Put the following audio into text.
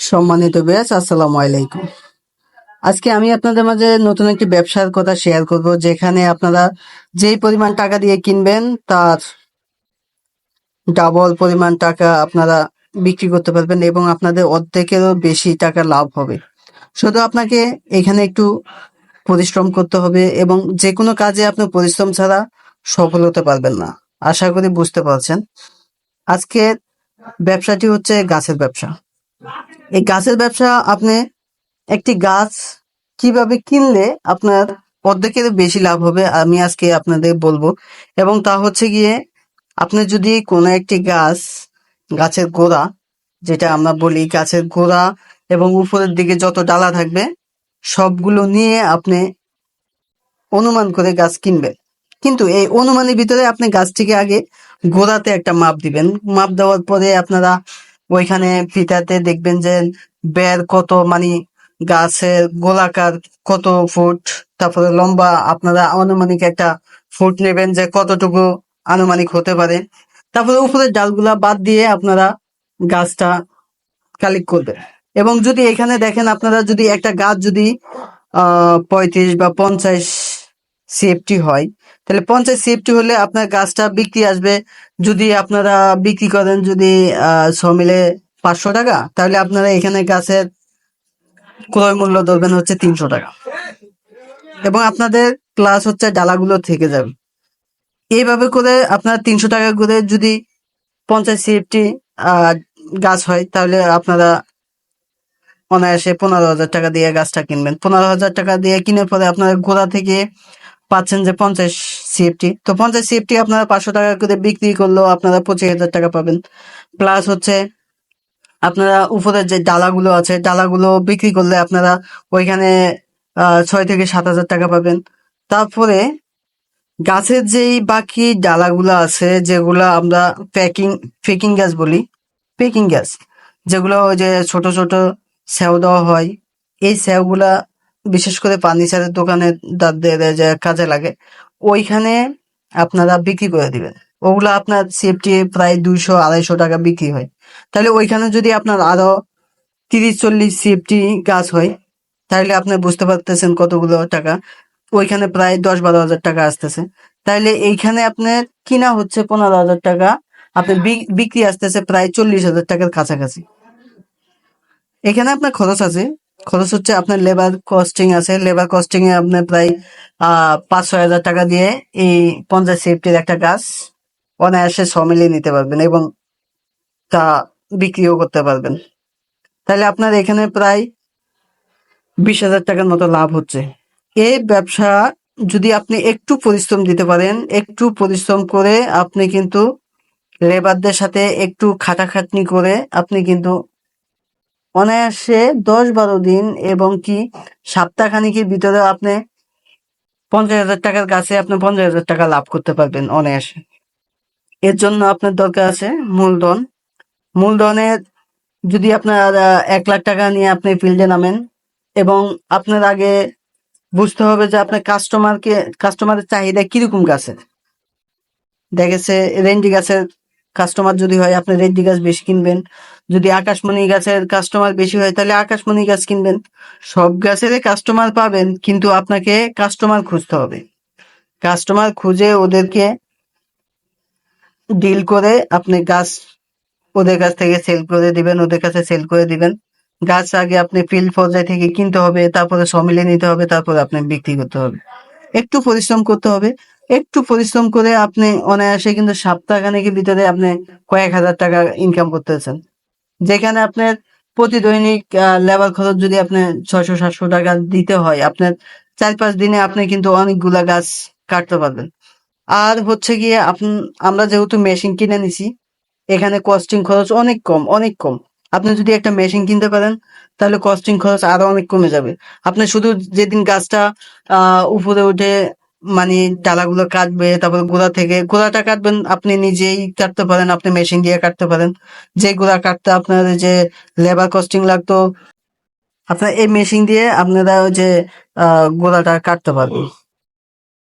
সম্মানিত ব্যাস আসসালামু আলাইকুম। আজকে আমি আপনাদের মাঝে নতুন একটি ব্যবসার কথা শেয়ার করব, যেখানে আপনারা যেই পরিমাণ টাকা দিয়ে কিনবেন, তার ডাবল পরিমাণ টাকা আপনারা বিক্রি করতে পারবেন এবং আপনাদের অর্ধেকেরও বেশি টাকা লাভ হবে। শুধু আপনাকে এখানে একটু পরিশ্রম করতে হবে এবং যে কোনো কাজে আপনি পরিশ্রম ছাড়া সফল হতে পারবেন না। আশা করি বুঝতে পারছেন। আজকের ব্যবসাটি হচ্ছে গাছের ব্যবসা। গাছের ব্যবসা আপনি একটি গাছ কীভাবে কিনলে আপনার অর্ধেকের বেশি লাভ হবে আমি আজকে আপনাদের বলব। এবং তা হচ্ছে গিয়ে আপনি যদি কোনো একটি গাছ, গাছের গোড়া, যেটা আমরা বলি গাছের গোড়া এবং উপরের দিকে যত ডালা থাকবে, সবগুলো নিয়ে আপনি অনুমান করে গাছ কিনবেন। কিন্তু এই অনুমানের ভিতরে আপনি গাছটিকে আগে গোড়াতে একটা মাপ দিবেন। মাপ দেওয়ার পরে আপনারা ওইখানে ফিতাতে দেখবেন যে বের কত মানে গাছের গোলাকার কত ফুট, তারপরে লম্বা আপনারা আনুমানিক একটা ফুট নেবেন যে কতটুকু আনুমানিক হতে পারে। তারপরে উপরের ডালগুলা বাদ দিয়ে আপনারা গাছটা কালেক্ট করবেন। এবং যদি এখানে দেখেন আপনারা যদি একটা গাছ যদি, আহ, পঁয়ত্রিশ বা পঞ্চাশ সিএফটি হয়। তাহলে পঞ্চাশ সিএফটি হলে আপনার গাছটা বিক্রি আসবে। যদি আপনারা বিক্রি করেন যদি ছ মিলে পাঁচশো টাকা, তাহলে আপনারা এখানে গাছের ক্রয় মূল্য ধরবেন হচ্ছে তিনশো টাকা। এবং আপনাদের ক্লাস হচ্ছে ডালাগুলো থেকে যাবে। এইভাবে করে আপনার তিনশো টাকা করে যদি পঞ্চাশ সিএফটি গাছ হয়, তাহলে আপনারা অনায়াসে পনেরো হাজার টাকা দিয়ে গাছটা কিনবেন। পনেরো হাজার টাকা দিয়ে কিনে পরে আপনার গোড়া থেকে পাচ্ছেন যে পঞ্চাশ সিএফটি তো পঞ্চাশ সিএফটি আপনারা পাঁচশো টাকা করে বিক্রি করলেও আপনারা পঁচিশ হাজার টাকা পাবেন। প্লাস হচ্ছে আপনারা উপরের যে ডালাগুলো আছে, ডালাগুলো বিক্রি করলে আপনারা ওইখানে ছয় থেকে সাত হাজার টাকা পাবেন। তারপরে গাছের যেই বাকি ডালাগুলো আছে, যেগুলো আমরা প্যাকিং পেকিং গ্যাস বলি, পেকিং গ্যাস যেগুলো ওই যে ছোট ছোট স্যাও দেওয়া হয়, এই স্যাওগুলা বিশেষ করে ফার্নিচারের দোকানে দাঁড়িয়ে যে কাজে লাগে, ওইখানে আপনারা বিক্রি করে দিবেন। ওগুলো আপনার সেফটি প্রায় দুইশো, আড়াইশো টাকা বিক্রি হয়। তাহলে ওইখানে যদি আপনার আরও তিরিশ, চল্লিশ সেফটি গাছ হয়, তাহলে আপনি বুঝতে পারতেছেন কতগুলো টাকা। ওইখানে প্রায় দশ, বারো হাজার টাকা আসতেছে। তাহলে এইখানে আপনার কিনা হচ্ছে পনেরো হাজার টাকা আপনার বি- বিক্রি আসতেছে প্রায় চল্লিশ হাজার টাকার কাছাকাছি। এখানে আপনার খরচ আছে খরচ হচ্ছে আপনার লেবার কস্টিং আছে। লেবার কস্টিং এ আপনার প্রায় পাঁচ ছয় হাজার টাকা দিয়ে এই পঞ্চাশ সেফটির একটা গাছ অনায়াসে ছ মিলিয়ে নিতে পারবেন এবং তা বিক্রিও করতে পারবেন। তাহলে আপনার এখানে প্রায় বিশ হাজার টাকার মতো লাভ হচ্ছে। এই ব্যবসা যদি আপনি একটু পরিশ্রম দিতে পারেন, একটু পরিশ্রম করে আপনি কিন্তু লেবারদের সাথে একটু খাটাখাটনি করে আপনি কিন্তু অনায়াসে দশ বারো দিন এবং কি সপ্তাহখানিকের ভিতরে আপনি পঞ্চাশ হাজার টাকার কাছে আপনি পঞ্চাশ হাজার টাকা লাভ করতে পারবেন অনায়াসে। এর জন্য আপনার দরকার আছে মূলধন মূলধনের যদি আপনার এক লাখ টাকা নিয়ে আপনি ফিল্ডে নামেন এবং আপনার আগে বুঝতে হবে যে আপনার কাস্টমারকে কাস্টমারের চাহিদা কীরকম গাছের। দেখেছে রেন্ডি গাছের কাস্টমার যদি হয়, আপনি রেন্ডি গাছ বেশি কিনবেন। যদি আকাশমণি গাছের কাস্টমার বেশি হয়, তাহলে আকাশমণি গাছ কিনবেন। সব গাছের কাস্টমার পাবেন, কিন্তু আপনাকে কাস্টমার খুঁজতে হবে। কাস্টমার খুঁজে ওদেরকে ডিল করে আপনি গাছ ওদের কাছ থেকে সেল করে দিবেন, ওদের কাছে সেল করে দিবেন। গাছ আগে আপনি ফিল্ড পর্যায় থেকে কিনতে হবে, তারপরে সমিলে নিতে হবে, তারপরে আপনি বিক্রি করতে হবে। একটু পরিশ্রম করতে হবে। একটু পরিশ্রম করে আপনি অনায়াসে কিন্তু সপ্তাহখানেকের ভিতরে আপনি কয়েক হাজার টাকা ইনকাম করতেছেন। যেখানে আপনার প্রতি দৈনিক লেবার খরচ যদি আপনি ছয়শো, সাতশো টাকা দিতে হয়, আপনার চার পাঁচ দিনে আপনি কিন্তু অনেকগুলা গাছ কাটতে পারবেন। আর হচ্ছে গিয়ে আপনি, আমরা যেহেতু মেশিন কিনে নিছি, এখানে কস্টিং খরচ অনেক কম অনেক কম। আপনি যদি একটা মেশিন কিনতে পারেন, তাহলে কস্টিং খরচ আরও অনেক কমে যাবে। আপনি শুধু যেদিন গাছটা উপরে উঠে মানে ডালাগুলো কাটবে, তারপর গোড়া থেকে, গোড়াটা কাটবেন আপনি নিজেই কাটতে পারেন, আপনি মেশিন দিয়ে কাটতে পারেন। যে গোড়া কাটতে আপনার যে লেবার কস্টিং লাগতো, আপনার এই মেশিন দিয়ে আপনারা যে গোড়াটা কাটতে পারবেন।